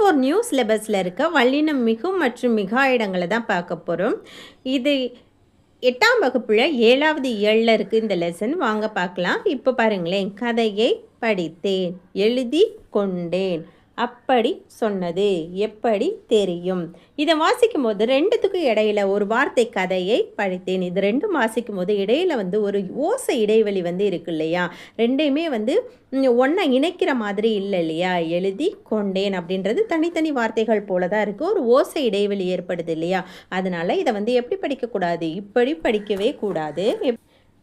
Four new சிலபஸில் இருக்க வல்லினம் மிகு மற்றும் மிகா இடங்களை தான் பார்க்க போகிறோம் இது எட்டாம் வகுப்பில் ஏழாவது ஏழில் இருக்குது இந்த லெசன் வாங்க பார்க்கலாம். இப்போ பாருங்களேன். கதையை படித்தேன். எழுதி கொண்டேன். அப்படி சொன்னது. எப்படி தெரியும்? இதை வாசிக்கும் போது ரெண்டுத்துக்கும் இடையில ஒரு வார்த்தை கதையை படித்தேன். இது ரெண்டும் வாசிக்கும் போது இடையில வந்து ஒரு ஓசை இடைவெளி வந்து இருக்கு இல்லையா? ரெண்டையுமே வந்து ஒன்றை இணைக்கிற மாதிரி இல்லை இல்லையா? எழுதி கொண்டேன் அப்படின்றது தனித்தனி வார்த்தைகள் போல தான் இருக்குது ஒரு ஓசை இடைவெளி ஏற்படுது இல்லையா? அதனால இதை வந்து எப்படி படிக்கக்கூடாது இப்படி படிக்கவே கூடாது. எப்-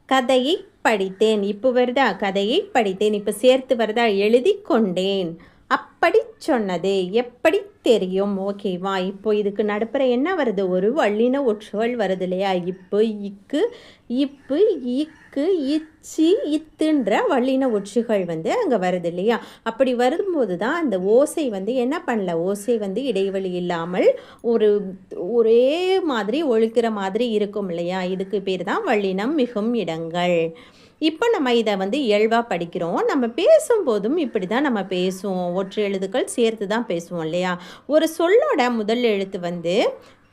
கதையை படித்தேன். இப்போ வருதா? கதையை படித்தேன். இப்போ சேர்த்து வருதா? எழுதி கொண்டேன். அப்படி சொன்னது. எப்படி தெரியும்? ஓகேவா இப்போ இதுக்கு நடுப்புற என்ன வருது? ஒரு வள்ளின ஒற்றுகள் வருது இல்லையா? இப்போ இக்கு இப்பு இக்கு இச்சி இத்துன்ற வள்ளின ஒற்றுகள் வந்து அங்கே வருது இல்லையா? அப்படி வரும்போது தான் அந்த ஓசை வந்து என்ன பண்ணல? ஓசை வந்து இடைவெளி இல்லாமல் ஒரு ஒரே மாதிரி ஒழிக்கிற மாதிரி இருக்கும் இல்லையா? இதுக்கு பேர் தான் வள்ளினம் மிகும் இடங்கள். இப்போ நம்ம இதை வந்து இயல்பாக படிக்கிறோம். நம்ம பேசும்போதும் இப்படி தான் நம்ம பேசுவோம். ஒற்று எழுத்துக்கள் சேர்த்து தான் பேசுவோம் இல்லையா? ஒரு சொல்லோட முதல் எழுத்து வந்து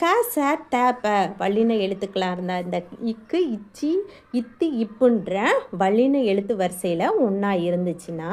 க ச த ப வல்லின எழுத்துக்களாக இருந்தால் இந்த இக்கு இச்சி இத்து இப்புன்ற வல்லின எழுத்து வரிசையில் ஒன்றா இருந்துச்சுன்னா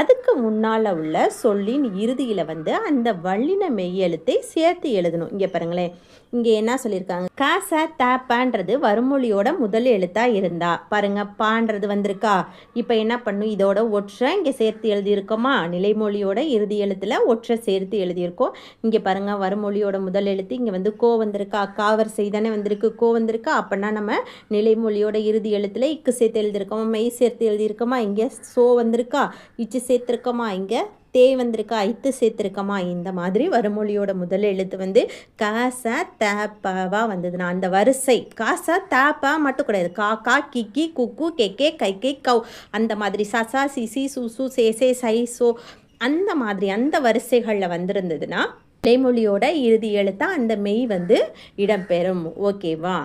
அதுக்கு முன்னால் உள்ள சொல்லின் இறுதியில் வந்து அந்த வல்லின மெய் எழுத்தை சேர்த்து எழுதணும். இங்கே பாருங்களேன். இங்கே என்ன சொல்லியிருக்காங்க? காச தேப்பான்றது வருமொழியோட வறுமொழியோட முதல் எழுத்தாக இருந்தா. பாருங்க பான்றது வந்திருக்கா. இப்போ என்ன பண்ணும்? இதோட ஒற்றை இங்கே சேர்த்து எழுதியிருக்கோமா? நிலைமொழியோட இறுதி எழுத்தில் ஒற்றை சேர்த்து எழுதியிருக்கோம். இங்கே பாருங்க வறுமொழியோட முதல் எழுத்து இங்கே வந்து கோ வந்திருக்கா. காவர் தானே வந்திருக்கு கோ வந்திருக்கா. அப்படின்னா நம்ம நிலைமொழியோட இறுதி எழுத்தில் இக்கு சேர்த்து எழுதியிருக்கோமா? மெய் சேர்த்து எழுதியிருக்கோமா? இங்கே சோ வந்திருக்கா? இச்சு சேர்த்துருக்கோமா? இங்கே தே வந்திருக்கா ஐத்து சேர்த்துருக்கமா இந்த மாதிரி வறுமொழியோட முதல் எழுத்து வந்து காச தேப்பாவாக வந்ததுன்னா அந்த வரிசை. காச தேப்பா மட்டும் கிடையாது. கா கா கிக்கி குக்கு கெக்கே கைக்கே கவ் அந்த மாதிரி சசா சிசி சுசு சேசே சைசோ அந்த மாதிரி அந்த வரிசைகளில் வந்திருந்ததுன்னா இடைமொழியோட இறுதி எழுத்தாக அந்த மெய் வந்து இடம்பெறும். ஓகேவா?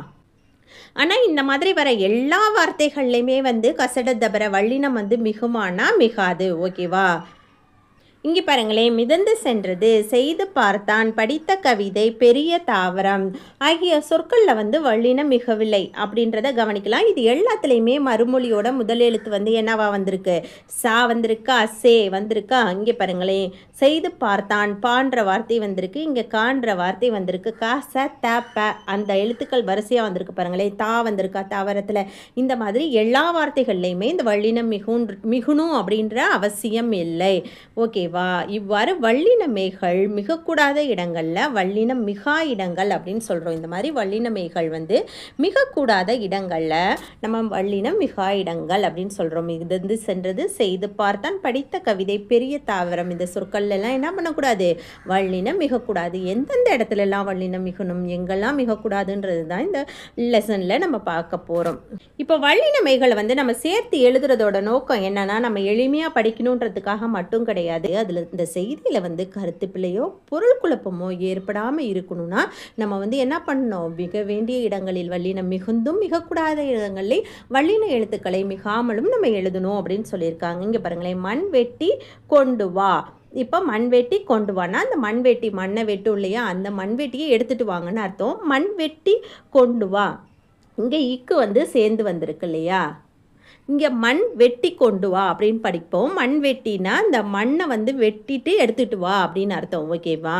ஆனால் இந்த மாதிரி வர எல்லா வார்த்தைகள்லையுமே வந்து கசட தபர வள்ளினம் வந்து மிகுமானா மிகாது. ஓகேவா? இங்கே பாருங்களேன் மிதந்து சென்றது செய்து பார்த்தான் படித்த கவிதை பெரிய தாவரம். ஆகிய சொற்களில் வந்து வள்ளினம் மிகவில்லை அப்படின்றத கவனிக்கலாம். இது எல்லாத்துலேயுமே மறுமொழியோட முதல் எழுத்து வந்து என்னவா வந்திருக்கு? சா வந்திருக்கா சே வந்திருக்கா? இங்கே பாருங்களேன் செய்து பார்த்தான் பான்ற வார்த்தை வந்திருக்கு. இங்கே கான்ற வார்த்தை வந்திருக்கு. கா ச த ப அந்த எழுத்துக்கள் வரிசையாக வந்திருக்கு பாருங்களேன் தா வந்திருக்கா தாவரத்தில். இந்த மாதிரி எல்லா வார்த்தைகள்லையுமே இந்த வள்ளினம் மிகுன் மிகுணும் அப்படின்ற அவசியம் இல்லை. ஓகே ஓகேவா இவ்வாறு வல்லினமேகள் மிகக்கூடாத இடங்களில் வல்லினம் மிகா இடங்கள் அப்படின்னு சொல்கிறோம் இந்த மாதிரி வல்லினமேகள் வந்து மிகக்கூடாத இடங்களில் நம்ம வல்லினம் மிகா இடங்கள் அப்படின்னு சொல்கிறோம் இது வந்து சென்றது செய்து பார்த்தான் படித்த கவிதை பெரிய தாவரம். இந்த சொற்கள் எல்லாம் என்ன பண்ணக்கூடாது? வல்லினம் மிகக்கூடாது. எந்தெந்த இடத்துலலாம் வள்ளினம் வல்லினம் மிகணும்? எங்கெல்லாம் மிகக்கூடாதுன்றது தான் இந்த லெசனில் நம்ம பார்க்க போகிறோம் இப்போ வல்லினமைகளை வந்து நம்ம சேர்த்து எழுதுறதோட நோக்கம் என்னன்னா நம்ம எளிமையாக படிக்கணுன்றதுக்காக மட்டும் கிடையாது. அதில் இந்த செய்தியில் வந்து கருத்து பிள்ளையோ பொருள் குழப்பமோ ஏற்படாமல் இருக்கணும்னா நம்ம வந்து என்ன பண்ணணும்? மிக வேண்டிய இடங்களில் வல்லினம் மிகுந்தும் மிகக்கூடாத இடங்களில் வல்லின எழுத்துக்களை மிகாமலும் நம்ம எழுதணும் அப்படின்னு சொல்லியிருக்காங்க. இங்கே பாருங்களேன் மண் வெட்டி கொண்டு வா. இப்போ மண்வெட்டி கொண்டு வானா அந்த மண்வெட்டி மண்ணை வெட்டும் இல்லையா? அந்த மண்வெட்டியை எடுத்துட்டு வாங்கன்னு அர்த்தம். மண் வெட்டி கொண்டு வா. இங்கே இக்கு வந்து சேர்ந்து வந்திருக்கு இல்லையா? இங்கே மண் வெட்டி கொண்டு வா அப்படின்னு படிப்போம். மண் வெட்டினா இந்த மண்ணை வந்து வெட்டிட்டு எடுத்துட்டு வா அப்படின்னு அர்த்தம். ஓகேவா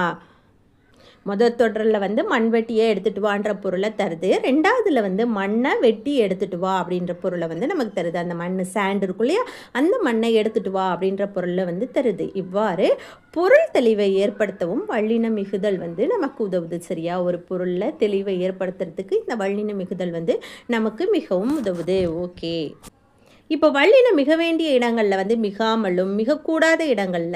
முதல் தொடரில் வந்து மண்வெட்டியை எடுத்துட்டு வான்ற பொருளை தருது. ரெண்டாவதுல வந்து மண்ணை வெட்டி எடுத்துட்டு வா அப்படின்ற பொருளை வந்து நமக்கு தருது. அந்த மண் சாண்ட் இருக்கும் இல்லையா? அந்த மண்ணை எடுத்துட்டு வா அப்படின்ற பொருளை வந்து தருது. இவ்வாறு பொருள் தெளிவை ஏற்படுத்தவும் வள்ளின மிகுதல் வந்து நமக்கு உதவுது. சரியா? ஒரு பொருளில் தெளிவை ஏற்படுத்துறதுக்கு இந்த வள்ளின மிகுதல் வந்து நமக்கு மிகவும் உதவுது. ஓகே இப்போ வல்லின மிக வேண்டிய இடங்களில் வந்து மிகாமலும் மிகக்கூடாத இடங்களில்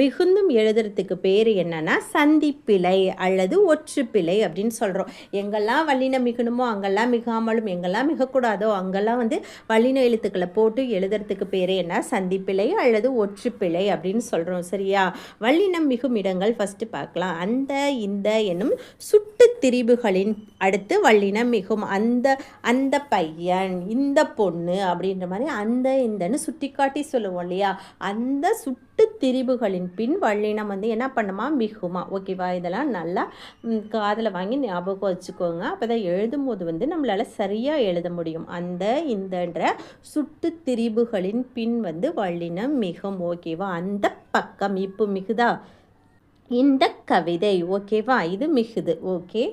மிகுந்தும் எழுதுறதுக்கு பேர் என்னன்னா சந்திப்பிழை அல்லது ஒற்றுப்பிழை அப்படின்னு சொல்கிறோம் எங்கெல்லாம் வல்லின மிகணுமோ அங்கெல்லாம் மிகாமலும் எங்கெல்லாம் மிகக்கூடாதோ அங்கெல்லாம் வந்து வல்லின எழுத்துக்களை போட்டு எழுதுறதுக்கு பேர் என்ன? சந்திப்பிழை அல்லது ஒற்றுப்பிழை அப்படின்னு சொல்கிறோம் சரியா? வல்லினம் மிகும் இடங்கள் ஃபஸ்ட்டு பார்க்கலாம். அந்த இந்த என்னும் சுட்டு திரிபுகளின் அடுத்து வல்லினம் மிகும். அந்த அந்த பையன் இந்த பொண்ணு அப்படின்ற மாதிரி மாதிரி அந்த இந்தன்னு சுட்டி காட்டி சொல்லுவோம் இல்லையா? அந்த சுட்டு திரிபுகளின் பின் வள்ளினம் வந்து என்ன பண்ணுமா? மிகுமா. ஓகேவா இதெல்லாம் நல்லா காதில் வாங்கி ஞாபகம் வச்சுக்கோங்க. அப்போ தான் எழுதும் போது வந்து நம்மளால் சரியாக எழுத முடியும். அந்த இந்தன்ற சுட்டு திரிபுகளின் பின் வந்து வள்ளினம் மிகும். ஓகேவா அந்த பக்கம். இப்போ மிகுதா? இந்த கவிதை. ஓகேவா இது மிகுது. ஓகே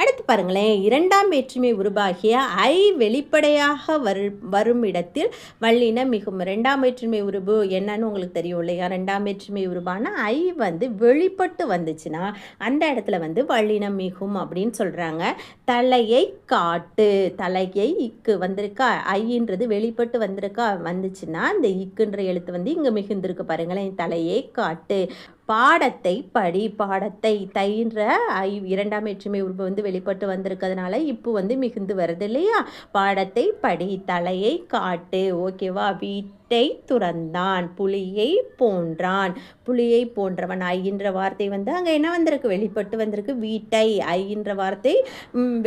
அடுத்து பாருங்களேன். இரண்டாம் வேற்றுமை உருவாகிய ஐ வெளிப்படையாக வரு வரும் இடத்தில் வள்ளினம் மிகும். ரெண்டாம் வேற்றுமை உருபு என்னன்னு உங்களுக்கு தெரியும் இல்லையா? ரெண்டாம் வேற்றுமை உருவான ஐ வந்து வெளிப்பட்டு வந்துச்சுன்னா அந்த இடத்துல வந்து வள்ளினம் மிகும் அப்படின்னு சொல்கிறாங்க தலையை காட்டு. தலையை இக்கு வந்திருக்கா? ஐன்றது வெளிப்பட்டு வந்திருக்கா? வந்துச்சுன்னா இந்த இக்குன்ற எழுத்து வந்து இங்கே மிகுந்திருக்கு பாருங்களேன். தலையை காட்டு. பாடத்தை படி பாடத்தை தைன்ற ஐ இரண்டாம் வேற்றுமை உருவு வந்து வெளிப்பட்டு வந்திருக்கிறதுனால இப்போ வந்து மிகுந்து வருது இல்லையா? பாடத்தை படி தலையை காட்டு. ஓகேவா வீட்டை துறந்தான் புலியை போன்றான். புலியை போன்றவன் ஐன்ற வார்த்தை வந்து அங்கே என்ன வந்திருக்கு? வெளிப்பட்டு வந்திருக்கு. வீட்டை ஐன்ற வார்த்தை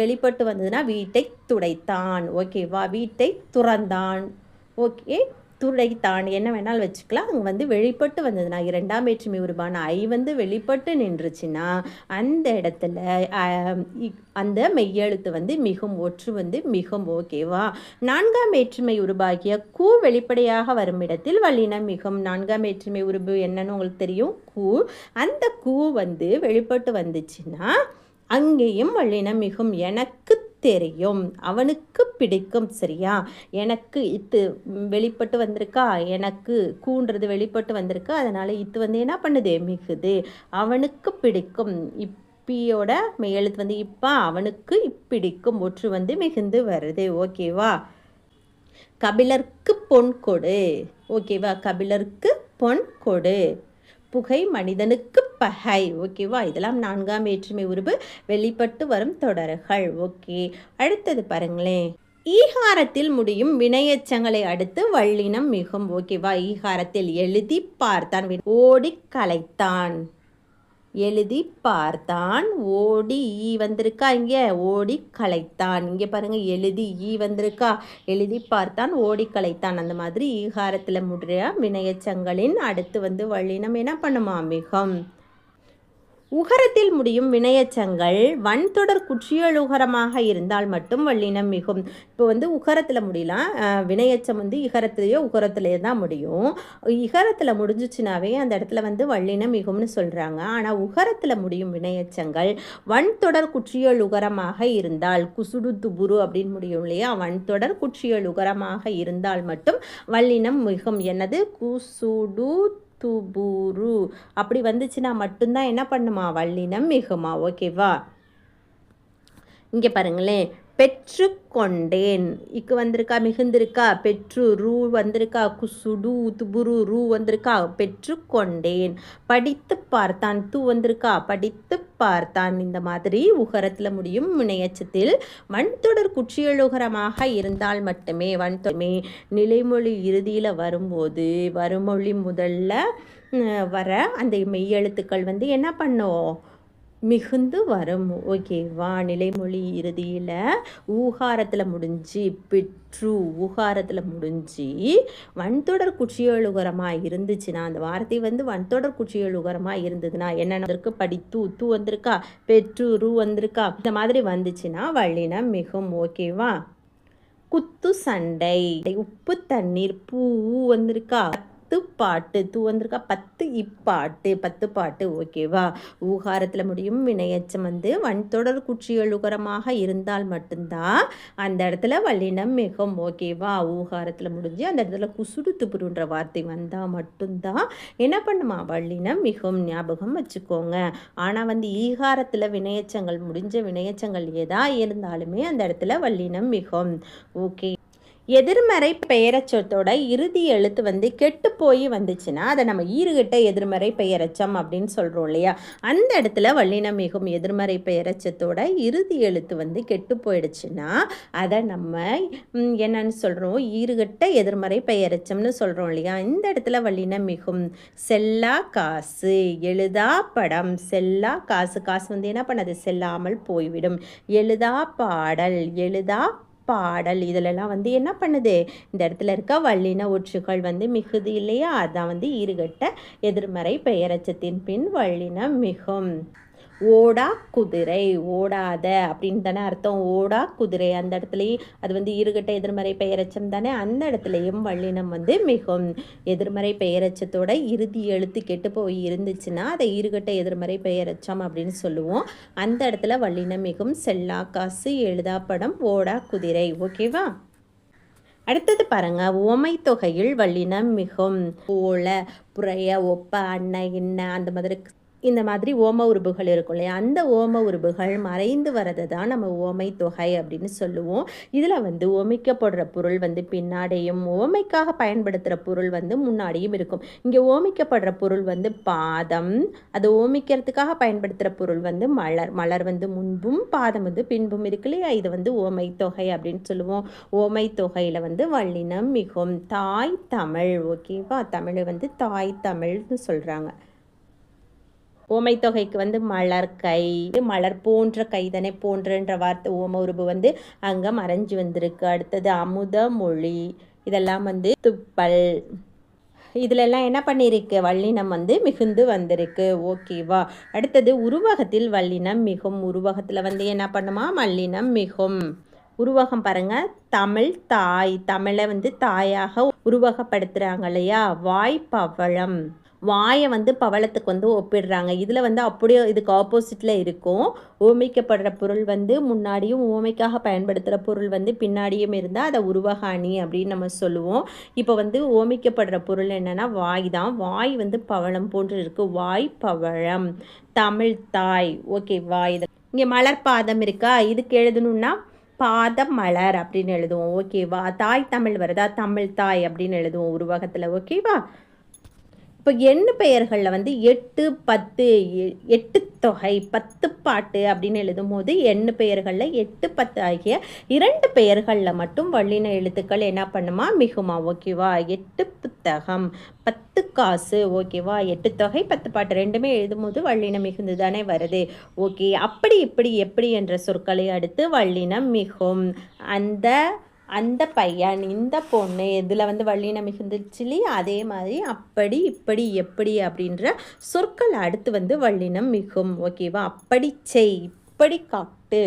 வெளிப்பட்டு வந்ததுன்னா வீட்டை துடைத்தான். ஓகேவா வீட்டை துறந்தான். ஓகே துடைத்தான். என்ன வேணாலும் வச்சுக்கலாம். அங்கே வந்து வெளிப்பட்டு வந்ததுன்னா இரண்டாம் வேற்றுமை உருவான ஐ வந்து வெளிப்பட்டு நின்றுச்சுன்னா அந்த இடத்துல அந்த மெய்யெழுத்து வந்து மிகும் ஒற்று வந்து மிகவும் ஓகேவா நான்காம் வேற்றுமை உருவாகிய கூ வெளிப்படையாக வரும் இடத்தில் வல்லினம் மிகவும் நான்காம் வேற்றுமை உருபு என்னன்னு உங்களுக்கு தெரியும்? கூ. அந்த கூ வந்து வெளிப்பட்டு வந்துச்சுன்னா அங்கேயும் வல்லினம் மிகும். எனக்கு தெரியும். அவனுக்கு பிடிக்கும் சரியா? எனக்கு இத்து வெளிப்பட்டு வந்திருக்கா? எனக்கு கூன்றது வெளிப்பட்டு வந்திருக்கா? அதனால் இத்து வந்து என்ன பண்ணுது? மிகுது. அவனுக்கு பிடிக்கும். இப்பியோட எழுத்து வந்து இப்பா அவனுக்கு இப்பிடிக்கும். ஒற்று வந்து மிகுந்து வருது. ஓகேவா? கபிலருக்கு பொன் கொடு. ஓகேவா? கபிலருக்கு பொன் கொடு. புகை மனிதனுக்கு பகை. ஓகேவா இதெல்லாம் நான்காம் வேற்றுமை உருவு வெளிப்பட்டு வரும் தொடர்கள். ஓகே அடுத்தது பாருங்களேன் ஈகாரத்தில் முடியும் வினையச்சங்களை அடுத்து வள்ளினம் மிகும். ஓகேவா ஈகாரத்தில் எழுதி பார்த்தான். ஓடி கலைத்தான். எழுதி பார்த்தான். ஓடி ஈ வந்திருக்கா இங்கே? ஓடி கலைத்தான் இங்கே பாருங்கள் எழுதி ஈ வந்திருக்கா? எழுதி பார்த்தான் ஓடி கலைத்தான் அந்த மாதிரி ஈகாரத்தில் முடிய வினையச்சங்களின் அடுத்து வந்து வள்ளினம் என்ன பண்ணுமா மிகம். உகரத்தில் முடியும் வினையச்சங்கள் வன்தொடர் குற்றியலுகரமாக இருந்தால் மட்டும் வல்லினம் மிகும். இப்போ வந்து உகரத்தில் முடியலாம். வினையச்சம் வந்து இகரத்திலேயோ உகரத்திலேயே தான் முடியும். இகரத்தில் முடிஞ்சிச்சுனாவே அந்த இடத்துல வந்து வல்லினம் மிகும்னு சொல்கிறாங்க ஆனால் உகரத்தில் முடியும் வினையச்சங்கள் வன்தொடர் குற்றியலுகரமாக இருந்தால் குசுடு துபுரு அப்படின்னு முடியும் இல்லையா? வன்தொடர் குற்றியலுகரமாக இருந்தால் மட்டும் வல்லினம் மிகும். என்னது? குசுடு துபுரு. அப்படி வந்துச்சுன்னா மட்டும்தான் என்ன பண்ணுமா? வல்லினம் மிகுமா? ஓகேவா இங்கே பாருங்களேன். பெற்று கொண்டேன் இக்கு வந்திருக்கா மிகுந்திருக்கா? பெற்று ரூ வந்திருக்கா? குசுடு துபுரு ரூ வந்திருக்கா? பெற்று கொண்டேன் படித்து பார்த்தான் தூ வந்திருக்கா? படித்து பார்த்தான். இந்த மாதிரி உகரத்தில் முடியும் முனையச்சத்தில். வன்தொடர் குற்றியலுகரமாக இருந்தால் மட்டுமே வன்தொடமே நிலைமொழி இறுதியில் வரும்போது வருமொழி முதல்ல வர அந்த மெய்யெழுத்துக்கள் வந்து என்ன பண்ணும்? மிகுந்து வரும். ஓகேவா நிலைமொழி இறுதியில் ஊகாரத்தில் முடிஞ்சு பிற்று ஊகாரத்தில் முடிஞ்சு வன்தொடர் குச்சியழுகரமாக இருந்துச்சுன்னா அந்த வார்த்தை வந்து வன்தொடர் குச்சியழுகரமாக இருந்ததுன்னா என்னென்ன படித்து தூ வந்திருக்கா? பெற்று ரூ வந்திருக்கா? இந்த மாதிரி வந்துச்சுன்னா வள்ளினம் மிகும். ஓகேவா குத்து சண்டை உப்பு தண்ணீர் பூ வந்திருக்கா? பத்து பாட்டு. தூ வந்திருக்கா. பத்து இப்பாட்டு. பத்து பாட்டு. ஓகேவா ஊகாரத்தில் முடியும். வினையச்சம் வந்து வன்தொடர் குற்றியலுகரமாக இருந்தால் மட்டும்தான் அந்த இடத்துல வல்லினம் மிகும். ஓகேவா ஊகாரத்தில் முடிஞ்சு அந்த இடத்துல குசுடு துப்புருன்ற வார்த்தை வந்தால் மட்டும்தான் என்ன பண்ணுமா? வல்லினம் மிகவும் ஞாபகம் வச்சுக்கோங்க. ஆனால் வந்து ஈகாரத்தில் வினையச்சங்கள் முடிஞ்ச வினையச்சங்கள் எதா இருந்தாலுமே அந்த இடத்துல வல்லினம் மிகும். ஓகே எதிர்மறை பெயரச்சத்தோட இறுதி எழுத்து வந்து கெட்டு போய் வந்துச்சுன்னா அதை நம்ம ஈறுகிட்ட எதிர்மறை பெயரச்சம் அப்படின்னு சொல்கிறோம் இல்லையா? அந்த இடத்துல வல்லினம் மிகும் எதிர்மறை பெயரச்சத்தோட இறுதி எழுத்து வந்து கெட்டு போயிடுச்சுன்னா அதை நம்ம என்னன்னு சொல்கிறோம் ஈறுகிட்ட எதிர்மறை பெயரச்சம்னு சொல்கிறோம் இல்லையா? இந்த இடத்துல வல்லினம் மிகும் செல்லா காசு எழுதா படம். செல்லா காசு காசு வந்து என்ன பண்ணது? செல்லாமல் போய்விடும். எழுதா பாடல் எழுதா பாடல் இதிலெல்லாம் வந்து என்ன பண்ணுது? இந்த இடத்துல இருக்க வல்லின ஒற்றுகள் வந்து மிகுது இல்லையா? அதான் வந்து ஈறுகட்ட எதிர்மறை பெயரச்சத்தின் பின் வல்லினம் மிகும். ஓடா குதிரை ஓடாத அப்படின்னு தானே அர்த்தம். ஓடா குதிரை அந்த இடத்துலையும் அது வந்து இருகட்ட எதிர்மறை பெயரச்சம் தானே. அந்த இடத்துலையும் வல்லினம் வந்து மிகும் எதிர்மறை பெயரச்சத்தோட இறுதி எழுத்து கெட்டு போய் இருந்துச்சுன்னா அதை இருகட்ட எதிர்மறை பெயரச்சம் அப்படின்னு சொல்லுவோம். அந்த இடத்துல வல்லினம் மிகும் செல்லா காசு எழுதாப்படம் ஓடா குதிரை. ஓகேவா? அடுத்தது பாருங்க. ஓமை தொகையில் வல்லினம் மிகும் ஓல புறைய ஒப்ப அண்ண இன்ன அந்த மாதிரி இந்த மாதிரி ஓம உருபுகள் இருக்கும் இல்லையா? அந்த ஓம உருபுகள் மறைந்து வரதை தான் நம்ம ஓமை தொகை அப்படின்னு சொல்லுவோம். இதில் வந்து ஓமிக்கப்படுற பொருள் வந்து பின்னாடியும் ஓமைக்காக பயன்படுத்துகிற பொருள் வந்து முன்னாடியும் இருக்கும். இங்கே ஓமிக்கப்படுற பொருள் வந்து பாதம் அது ஓமிக்கிறதுக்காக பயன்படுத்துகிற பொருள் வந்து மலர். மலர் வந்து முன்பும் பாதம் வந்து பின்பும் இருக்கு இல்லையா? இது வந்து ஓமை தொகை அப்படின்னு சொல்லுவோம். ஓமை தொகையில் வந்து வள்ளினம் மிகும் தாய் தமிழ் ஓகேவா? தமிழை வந்து தாய் தமிழ்னு சொல்கிறாங்க ஓமைத்தொகைக்கு வந்து மலர் கை மலர் போன்ற கைதனை போன்றன்ற வார்த்தை ஓம உருபு வந்து அங்கே மறைஞ்சு வந்திருக்கு. அடுத்தது அமுத மொழி இதெல்லாம் வந்து துப்பல். இதிலெல்லாம் என்ன பண்ணியிருக்கு வல்லினம் வந்து மிகுந்து வந்திருக்கு. ஓகேவா அடுத்தது உருவகத்தில் வல்லினம் மிகும். உருவகத்தில் வந்து என்ன பண்ணுமா? மல்லினம் மிகும். உருவகம் பாருங்க. தமிழ் தாய். தமிழை வந்து தாயாக உருவகப்படுத்துகிறாங்க இல்லையா? வாய்ப்பவளம். வாயை வந்து பவளத்துக்கு வந்து ஒப்பிடுறாங்க. இதில் வந்து அப்படியே இதுக்கு ஆப்போசிட்டில் இருக்கும். ஓமைக்கப்படுற பொருள் வந்து முன்னாடியும் ஓமைக்காக பயன்படுத்துகிற பொருள் வந்து பின்னாடியும் இருந்தால் அதை உருவகாணி அப்படின்னு நம்ம சொல்லுவோம். இப்போ வந்து ஓமிக்கப்படுற பொருள் என்னென்னா வாய் தான். வாய் வந்து பவளம் போன்று இருக்குது வாய் பவழம். தமிழ் தாய். ஓகே வாய் இங்கே மலர் பாதம் இருக்கா? இதுக்கு எழுதணுன்னா பாதம் மலர் அப்படின்னு எழுதுவோம். ஓகேவா? தாய் தமிழ் வருதா? தமிழ் தாய் அப்படின்னு எழுதுவோம் உருவகத்தில். ஓகேவா? இப்போ எண்ணு பெயர்களில் வந்து எட்டு பத்து எட்டு தொகை பத்து பாட்டு அப்படின்னு எழுதும்போது எண்ணு பெயர்களில் எட்டு பத்து ஆகிய இரண்டு பெயர்களில் மட்டும் வள்ளின எழுத்துக்கள் என்ன பண்ணுமா? மிகுமா. ஓகேவா எட்டு புத்தகம் பத்து காசு. ஓகேவா எட்டு தொகை பத்து பாட்டு ரெண்டுமே எழுதும்போது வள்ளினம் மிகுந்து தானே வருது. ஓகே அப்படி இப்படி எப்படி என்ற சொற்களை அடுத்து வள்ளினம் மிகும். அந்த அந்த பையன் இந்த பொண்ணு இதில் வந்து வள்ளினம் மிகுந்துச்சு அதே மாதிரி அப்படி இப்படி எப்படி அப்படின்ற சொற்கள் அடுத்து வந்து வள்ளினம் மிகும். ஓகேவா அப்படி செய் இப்படி காட்டு.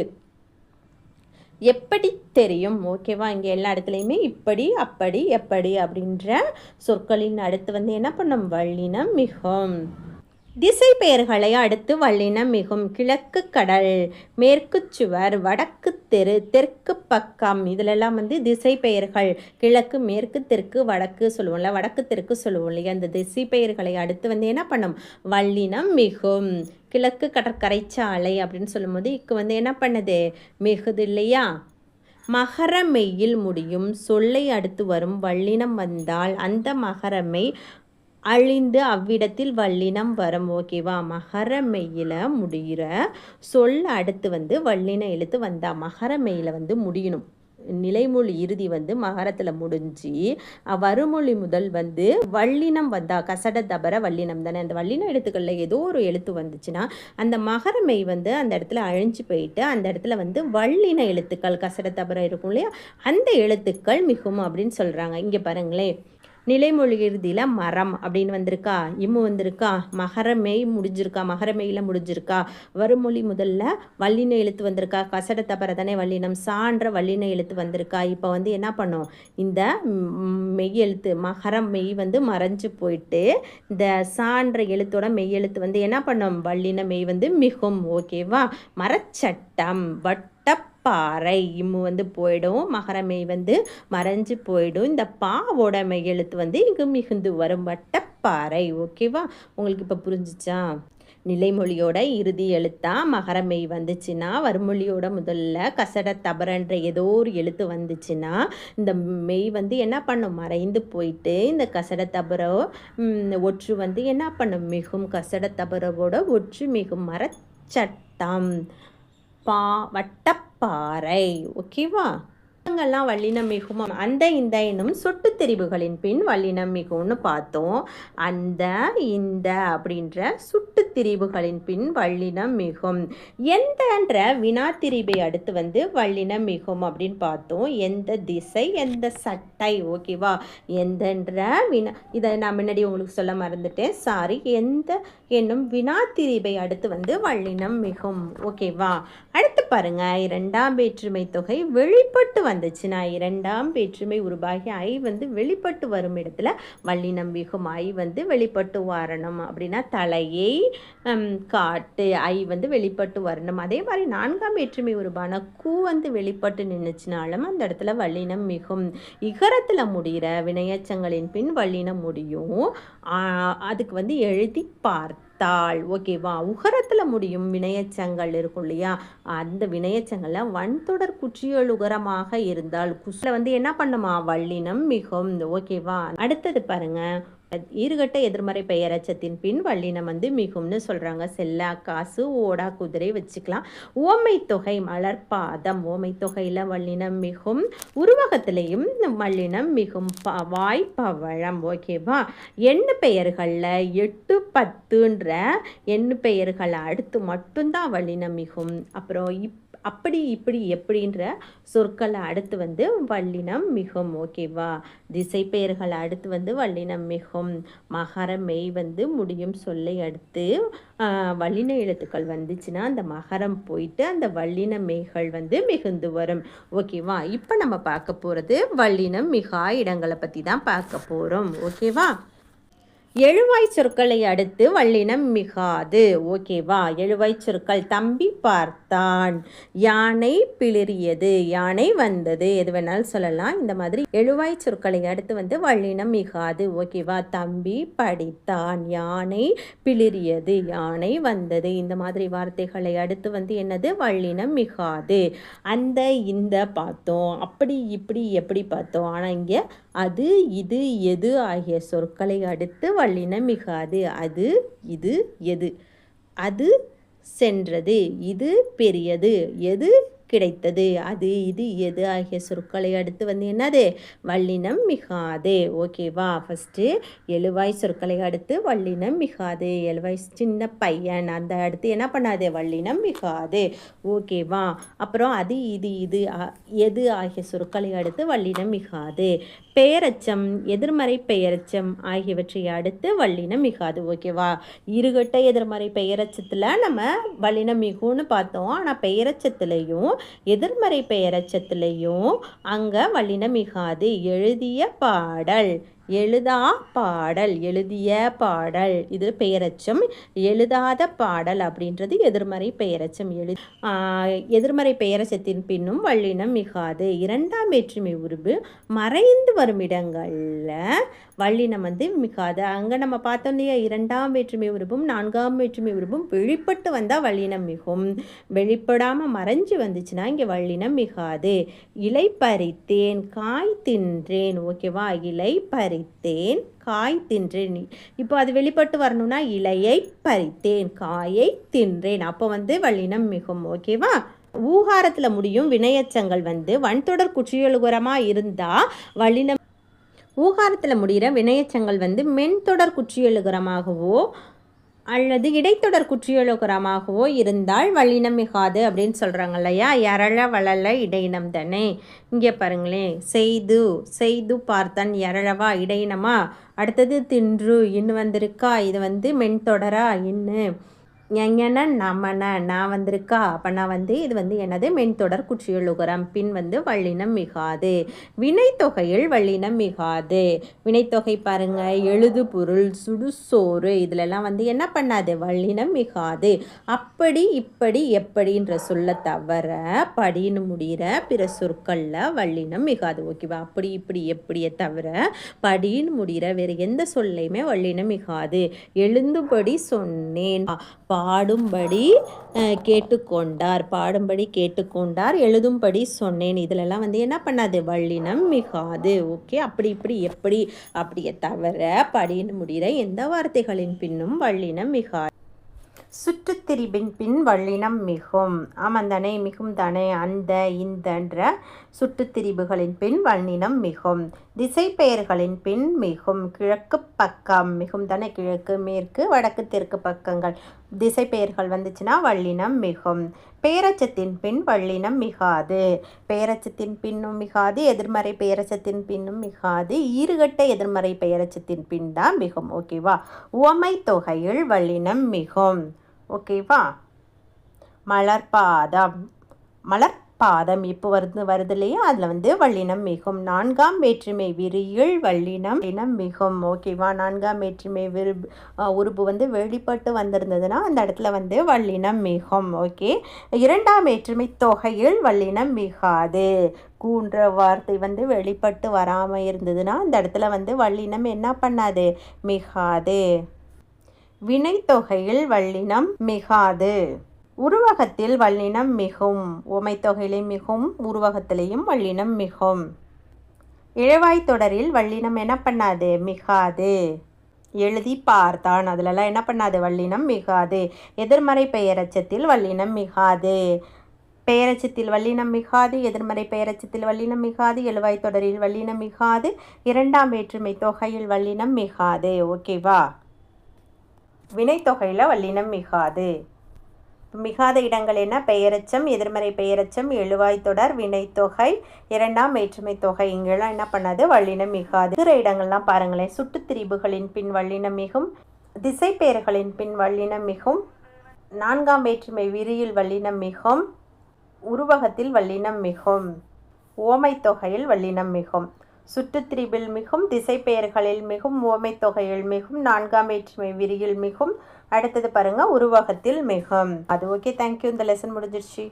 எப்படி தெரியும்? ஓகேவா இங்கே எல்லா இடத்துலையுமே இப்படி அப்படி எப்படி அப்படின்ற சொற்களின் அடுத்து வந்து என்ன பண்ணும்? வள்ளினம் மிகும். திசை பெயர்களை அடுத்து வல்லினம் மிகும் கிழக்கு கடல் மேற்கு சுவர் வடக்கு தெரு தெற்கு பக்கம். இதிலெல்லாம் வந்து திசை பெயர்கள் கிழக்கு மேற்கு தெற்கு வடக்கு சொல்லுவோம்ல வடக்கு தெற்கு சொல்லுவோம் இல்லையா? அந்த திசை பெயர்களை அடுத்து வந்து என்ன பண்ணும்? வல்லினம் மிகும். கிழக்கு கடற்கரை சாலை அப்படின்னு சொல்லும்போது இக்கு வந்து என்ன பண்ணுது? மிகுது இல்லையா மகரமெய்யில் முடியும். சொல்லை அடுத்து வரும் வல்லினம் வந்தால் அந்த மகரமை அழிந்து அவ்விடத்தில் வல்லினம் வரும். ஓகேவா? மகர மெய்யில் முடிகிற சொல் அடுத்து வந்து வல்லின எழுத்து வந்தால் மகர மெய்யில் வந்து முடியணும். நிலைமொழி இறுதி வந்து மகரத்தில் முடிஞ்சு வருமொழி முதல் வந்து வல்லினம் வந்தா கசட தபர வல்லினம் தானே? அந்த வல்லின எழுத்துக்களில் ஏதோ ஒரு எழுத்து வந்துச்சுன்னா அந்த மகரமை வந்து அந்த இடத்துல அழிஞ்சு போயிட்டு அந்த இடத்துல வந்து வல்லின எழுத்துக்கள் கசட தபர இருக்கும் இல்லையா? அந்த எழுத்துக்கள் மிகும் அப்படின்னு சொல்கிறாங்க இங்கே பாருங்களேன். நிலைமொழி இறுதியில் மரம் அப்படின்னு வந்திருக்கா இம்மு வந்திருக்கா மகரமெய் முடிஞ்சிருக்கா மகரமெயில் முடிஞ்சிருக்கா. வருமொழி முதல்ல வல்லின எழுத்து வந்திருக்கா கசட தப்பற தானே வல்லினம் சான்ற வல்லின எழுத்து வந்திருக்கா. இப்போ வந்து என்ன பண்ணும்? இந்த மெய் எழுத்து மகரம் மெய் வந்து மறைஞ்சு போயிட்டு இந்த சான்ற எழுத்தோட மெய் எழுத்து வந்து என்ன பண்ணும்? வல்லின மெய் வந்து மிகும் ஓகேவா மரச்சட்டம் வட்ட பாறை இம்மு வந்து போயிடும் மகரமை வந்து மறைஞ்சு போயிடும். இந்த பாவோட மெய் எழுத்து வந்து இங்கு மிகுந்து வரும். வட்டப்பாறை ஓகேவா? உங்களுக்கு இப்போ புரிஞ்சிச்சா? நிலைமொழியோட இறுதி எழுத்தா மகரமெய் வந்துச்சுன்னா வறுமொழியோட முதல்ல கசட தபரன்ற ஏதோ ஒரு எழுத்து வந்துச்சுன்னா இந்த மெய் வந்து என்ன பண்ணும்? மறைந்து போயிட்டு இந்த கசட தபரோ ஒற்று வந்து என்ன பண்ணும்? மிகும். கசட தபரவோட ஒற்று மிகும். மரச்சட்டம். பா வட்டப்பாறை ஓகேவா எங்கெல்லாம் வல்லினம் மிகும்? அந்த இந்த என்னும் சொட்டு தெரிவுகளின் பின் வல்லினம் மிகும்னு பார்த்தோம். அந்த இந்த அப்படின்ற சுட்டு திரிவுகளின் பின் வல்லினம் மிகும். எந்தன்ற வினா திரிவை அடுத்து வந்து வல்லினம் மிகும் அப்படின்னு பார்த்தோம். எந்த திசை எந்த சட்டை ஓகேவா எந்தன்ற வினா இதை நான் முன்னாடி உங்களுக்கு சொல்ல மறந்துட்டேன். சாரி எந்த என்னும் வினா திரிவை அடுத்து வந்து வல்லினம் மிகும். ஓகேவா அடுத்து பாருங்க. இரண்டாம் வேற்றுமை தொகை வெளிப்பட்டு வந்துச்சுன்னா இரண்டாம் வேற்றுமை உருவாகி ஐ வந்து வெளிப்பட்டு வரும் இடத்துல வள்ளி மிகும் ஐ வந்து வெளிப்பட்டு வரணும். அப்படின்னா தலையை காட்டு ஐ வந்து வெளிப்பட்டு வரணும். அதே மாதிரி நான்காம் வேற்றுமை உருவான கூ வந்து வெளிப்பட்டு நின்றுச்சுனாலும் அந்த இடத்துல வல்லினம் மிகும் இகரத்தில் முடிகிற வினையச்சங்களின் பின் வள்ளினம் முடியும். அதுக்கு வந்து எழுதி பார்த்து தாள் ஓகேவா உகரத்தில் முடியும் வினையச்சங்கள் இருக்கும் இல்லையா? அந்த வினையச்சங்களில் வன்தொடர் குற்றியல் உகரமாக இருந்தால் குசில் வந்து என்ன பண்ணுமா? வல்லினம் மிகும். ஓகேவா அடுத்தது பாருங்க. ஈறுகட்ட எதிர்மறை பெயரச்சத்தின் பின் வல்லினம் வந்து மிகும்னு சொல்கிறாங்க செல்லா காசு ஓடா குதிரை வச்சுக்கலாம். ஓமை தொகை மலர்பாதம் ஓமை தொகையில் வல்லினம் மிகும் உருவகத்திலையும் வல்லினம் மிகும். வாய்ப்பவழம் பவழம். ஓகேவா எண்ணு பெயர்களில் எட்டு பத்துன்ற எண்ணு பெயர்களை அடுத்து மட்டும்தான் வல்லினம் மிகும். அப்புறம் இப் அப்படி இப்படி எப்படின்ற சொற்களை அடுத்து வந்து வல்லினம் மிகும் ஓகேவா திசை பெயர்களை அடுத்து வந்து வல்லினம் மிகும். மகர மெய் வந்து முடியும் சொல்லை அடுத்து வல்லின எழுத்துக்கள் வந்துச்சுன்னா அந்த மகரம் போயிட்டு அந்த வல்லின மெய்கள் வந்து மிகுந்து வரும். ஓகேவா இப்போ நம்ம பார்க்க போகிறது வல்லினம் மிகா இடங்களை பற்றி தான் பார்க்க போகிறோம் ஓகேவா எழுவாய் சொற்களை அடுத்து வல்லினம் மிகாது. ஓகேவா? எழுவாய் சொற்கள். தம்பி பார்த்தான். யானை பிளிரியது யானை வந்தது. எது வேணாலும் சொல்லலாம். இந்த மாதிரி எழுவாய் சொற்களை அடுத்து வந்து வல்லினம் மிகாது. ஓகேவா? தம்பி படித்தான். யானை பிளிரியது யானை வந்தது. இந்த மாதிரி வார்த்தைகளை அடுத்து வந்து என்னது? வல்லினம் மிகாது. அந்த இந்த பார்த்தோம். அப்படி இப்படி எப்படி பார்த்தோம்? ஆனால் இங்கே அது இது எது ஆகிய சொற்களை அடுத்து வல்லினம் மிகாது. அது இது எது? அது சென்றது. இது பெரியது. எது? கிடைத்தது. அது இது எது ஆகிய சொற்களை அடுத்து வந்து என்னது? வல்லினம் மிகாது. ஓகேவா ஃபஸ்ட்டு எழுவாய் சொற்களை அடுத்து வல்லினம் மிகாது. எழுவாய் சின்ன பையன் அந்த அடுத்து என்ன பண்ணாது? வல்லினம் மிகாது. ஓகேவா அப்புறம் அது இது இது எது ஆகிய சொற்களை அடுத்து வல்லினம் மிகாது. பெயரச்சம் எதிர்மறை பெயரச்சம் ஆகியவற்றை அடுத்து வல்லினம் மிகாது. ஓகேவா இருகட்ட எதிர்மறை பெயரச்சத்தில் நம்ம வல்லினம் மிகுன்னு பார்த்தோம். ஆனால் பெயரச்சத்துலேயும் எதிர்மறை பெயரச்சத்துலேயும் அங்கே வல்லினம் மிகாது எழுதிய பாடல். எழுதா பாடல் எழுதிய பாடல். இது பெயரச்சம். எழுதாத பாடல் அப்படின்றது எதிர்மறை பெயரச்சம். எழு ஆஹ் எதிர்மறை பெயரச்சத்தின் பின்னும் வல்லினம் மிகாது இரண்டாம் வேற்றுமை உருபு மறைந்து வரும் இடங்களில் வல்லினம் வந்து மிகாது. அங்கே நம்ம பார்த்தோம் இல்லையா இரண்டாம் வேற்றுமை உருபும் நான்காம் வேற்றுமை உருபும் வெளிப்பட்டு வந்தால் வல்லினம் மிகும். வெளிப்படாமல் மறைஞ்சு வந்துச்சுன்னா இங்கே வல்லினம் மிகாது. இலை பறித்தேன் காய் தின்றேன். ஓகேவா இலை பறித்தேன் காய் தின்றேன். இப்போ அது வெளிப்பட்டு வரணும்னா இலையை பறித்தேன் காயை தின்றேன். அப்போ வந்து வல்லினம் மிகும். ஓகேவா ஊகாரத்தில் முடியும் வினையச்சங்கள் வந்து. வன்தொடர் குற்றியலுகரமாக இருந்தால் வல்லினம் ஊகாரத்தில் முடிகிற வினையச்சங்கள் வந்து மென்தொடர் குற்றியலுகரமாகவோ அல்லது இடைத்தொடர் குற்றியலுகரமாகவோ இருந்தால் வல்லினம் மிகாது அப்படின்னு சொல்கிறாங்க இல்லையா? எரள வளல இடையினம் தானே? இங்கே பாருங்களேன் செய்து செய்து பார்த்தன் எரளவா இடையினமா? அடுத்தது தின்று இன்னு வந்திருக்கா? இது வந்து மென்தொடரா இன்னு. எங்கன நமன நான் வந்திருக்கா? அப்போ நான் வந்து இது வந்து என்னது? மென்தொடர் குற்றியலுகரம் பின் வந்து வள்ளினம் மிகாது. வினைத்தொகையில் வள்ளினம் மிகாது. வினைத்தொகை பாருங்கள் எழுது பொருள் சுடுசோறு இதுலெல்லாம் வந்து என்ன பண்ணாது? வள்ளினம் மிகாது. அப்படி இப்படி எப்படின்ற சொல்ல தவிர படின்னு முடிகிற பிற சொற்களில் வள்ளினம் மிகாது. ஓகேவா அப்படி இப்படி எப்படியே தவிர படின்னு முடிகிற வேறு எந்த சொல்லையுமே வள்ளினம் மிகாது. எழுந்துபடி சொன்னேன். பாடும்படி கேட்டுக்கொண்டார். பாடும்படி கேட்டுக்கொண்டார். எழுதும்படி சொன்னேன். இதிலெல்லாம் வந்து என்ன பண்ணாது? வள்ளினம் மிகாது. ஓகே? அப்படி இப்படி எப்படி? அப்படியே தவிர படின்னு முடிகிற எந்த வார்த்தைகளின் பின்னும் வள்ளினம் மிகாது சுற்றுத்திரிபின் பின் வள்ளினம் மிகும். ஆமாம் தானே? மிகும் தானே? அந்த இந்தன்ற சுற்றுத்திரிபுகளின் பின் வள்ளினம் மிகும். திசை பெயர்களின் பின் மிகும். கிழக்கு பக்கம் மிகும் தானே? கிழக்கு மேற்கு வடக்கு தெற்கு பக்கங்கள். திசை பெயர்கள் வந்துச்சுன்னா வள்ளினம் மிகும். பேரச்சத்தின் பின் வள்ளினம் மிகாது. பேரச்சத்தின் பின்னும் மிகாது எதிர்மறை பேரச்சத்தின் பின்னும் மிகாது. ஈறுகட்ட எதிர்மறை பேரச்சத்தின் பின் தான் மிகும். ஓகேவா உவமை தொகையில் வள்ளினம் மிகும். ஓகேவா மலர்பாதம். மலர் பாதம் இப்போ வருது வருது இல்லையா? அதில் வந்து வள்ளினம் மிகும். நான்காம் வேற்றுமை விரியில் வள்ளினம். இனம் மிகும். ஓகேவா நான்காம் வேற்றுமை விரு உறுப்பு வந்து வெளிப்பட்டு வந்திருந்ததுன்னா அந்த இடத்துல வந்து வள்ளினம் மிகும். ஓகே இரண்டாம் வேற்றுமை தொகையில் வள்ளினம் மிகாது. கூன்ற வார்த்தை வந்து வெளிப்பட்டு வராமல் இருந்ததுன்னா அந்த இடத்துல வந்து வள்ளினம் என்ன பண்ணாது? மிகாது. வினைத்தொகையில் வள்ளினம் மிகாது. உருவகத்தில் வல்லினம் மிகும். உமைத்தொகையிலே மிகும் உருவகத்திலேயும் வல்லினம் மிகும். இழவாய் தொடரில் வல்லினம் என்ன பண்ணாது? மிகாது. எழுதி பார்த்தான். அதிலெல்லாம் என்ன பண்ணாது? வல்லினம் மிகாது. எதிர்மறை பெயரச்சத்தில் வல்லினம் மிகாது. பெயரச்சத்தில் வல்லினம் மிகாது எதிர்மறை பெயரச்சத்தில் வல்லினம் மிகாது எழுவாய் தொடரில் வல்லினம் மிகாது இரண்டாம் வேற்றுமை தொகையில் வல்லினம் மிகாது. ஓகேவா? வினைத்தொகையில் வல்லினம் மிகாது. மிகாத இடங்கள் என்ன? பெயரச்சம் எதிர்மறை பெயரச்சம் எழுவாய் தொடர் வினைத்தொகை இரண்டாம் வேற்றுமை தொகை. இங்கெல்லாம் என்ன பண்ணாது? வல்லினம் மிகாது. இருக்கிற இடங்கள்லாம் பாருங்களேன். சுட்டுத்திரிபுகளின் பின் வல்லினம் மிகும் திசை பெயர்களின் பின் வல்லினம் மிகும் நான்காம் வேற்றுமை விரியில் வல்லினம் மிகும் உருவகத்தில் வல்லினம் மிகும் ஓமை தொகையில் வல்லினம் மிகும். சுற்றுத்திரிபில் மிகும் திசை பெயர்களில் மிகும் ஓமை தொகையில் மிகும் நான்காம் வேற்றுமை விரியில் மிகும் அடுத்தது பாருங்கள் உருவகத்தில் மிகும். அது ஓகே தேங்க்யூ இந்த லெசன் முடிஞ்சிருச்சு.